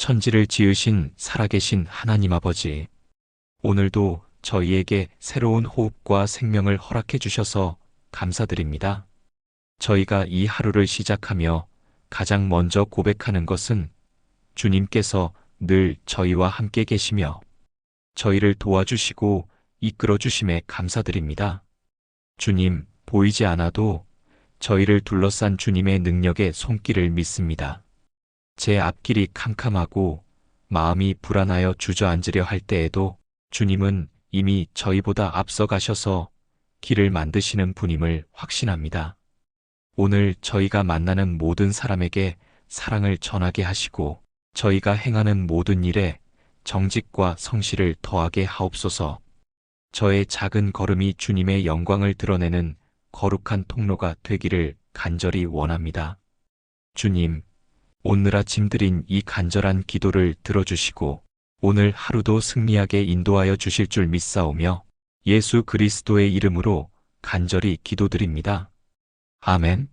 천지를 지으신 살아계신 하나님 아버지. 오늘도 저희에게 새로운 호흡과 생명을 허락해 주셔서 감사드립니다. 저희가 이 하루를 시작하며 가장 먼저 고백하는 것은 주님께서 늘 저희와 함께 계시며 저희를 도와주시고 이끌어 주심에 감사드립니다. 주님, 보이지 않아도 저희를 둘러싼 주님의 능력의 손길을 믿습니다. 제 앞길이 캄캄하고 마음이 불안하여 주저앉으려 할 때에도 주님은 이미 저희보다 앞서 가셔서 길을 만드시는 분임을 확신합니다. 오늘 저희가 만나는 모든 사람에게 사랑을 전하게 하시고 저희가 행하는 모든 일에 정직과 성실을 더하게 하옵소서. 저의 작은 걸음이 주님의 영광을 드러내는 거룩한 통로가 되기를 간절히 원합니다. 주님, 오늘 아침 드린 이 간절한 기도를 들어주시고 오늘 하루도 승리하게 인도하여 주실 줄 믿사오며 예수 그리스도의 이름으로 간절히 기도드립니다. 아멘.